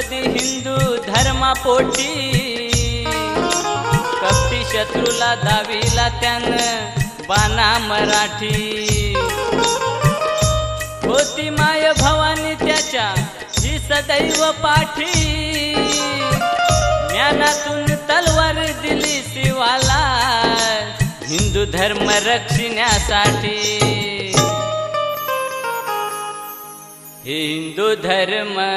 कधी हिंदू धर्मापोटी? कपटी शत्रूला दावीला त्यानं बाना मराठी. होती माय भवानी त्याच्या ही सदैव पाठी. ज्ञानातून तलवार दिली शिवाला हिंदू धर्म रक्षण्यासाठी. हिंदू धर्म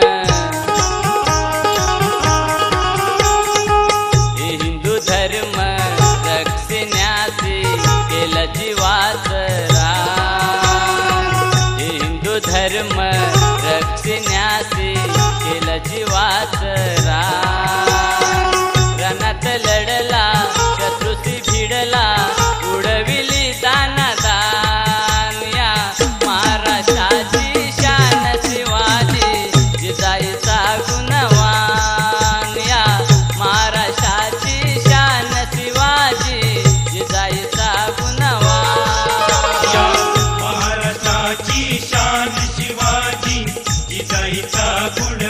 शान शिवाजी जिजाईचा गुण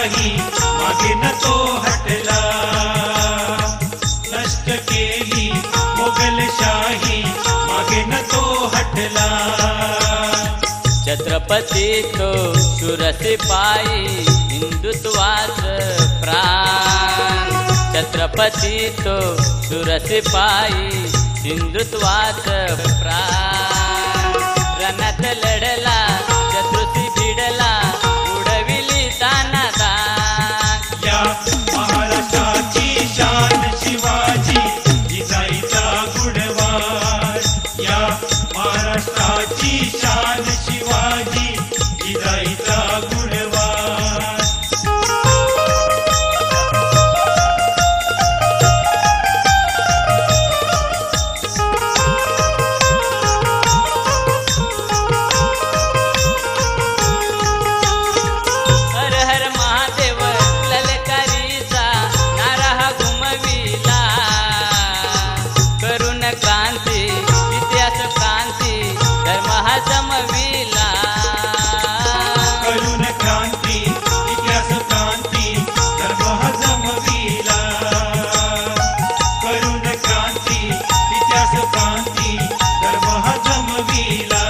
नाही मागेन तो हटला. नष्ट केली मोगलशाही मागे न तो हटला. छत्रपती तो सुरसिपाई हिंदुत्वाच प्राण. छत्रपती तो सुरसिपाई हिंदुत्वाच प्राण. रणात लढला शांती गर्भ जमविला.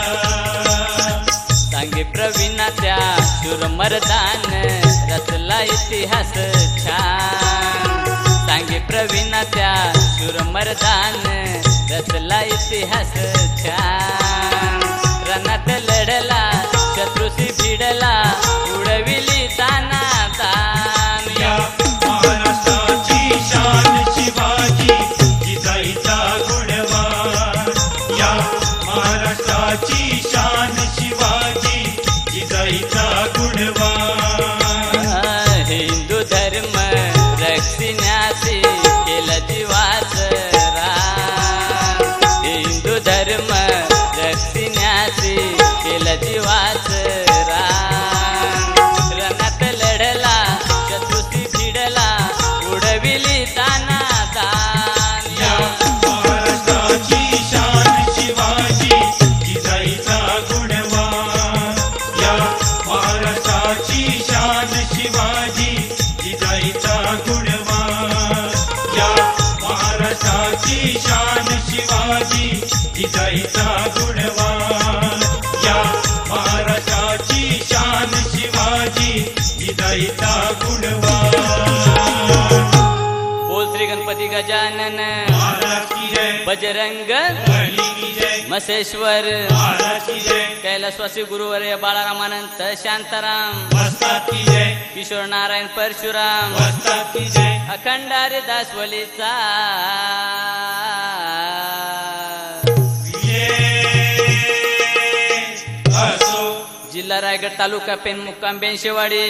सांगे प्रवीणाच्या शूर मरदान रचला इतिहास छान. सांगे प्रवीणाच्या शूर मरदान रचला इतिहास छान. उडविली शान शिवाजी जिजाईचा गुणवान. या महाराष्ट्राची शान शिवाजी जिजाईचा गुणवान. श्री गणपती गजानन बजरंग मसेश्वर कैलासवासी गुरुवर्य बाळारामानंत शांताराम किशोर नारायण परशुराम वस्ताद की रायगड तालुका पेन मुक्काम बेंशेवाडी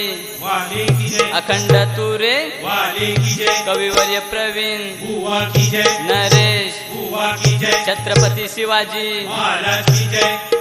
अखंड तुरे. कविवर्य प्रवीण. नरेश. छत्रपती शिवाजी. महाराज की जय.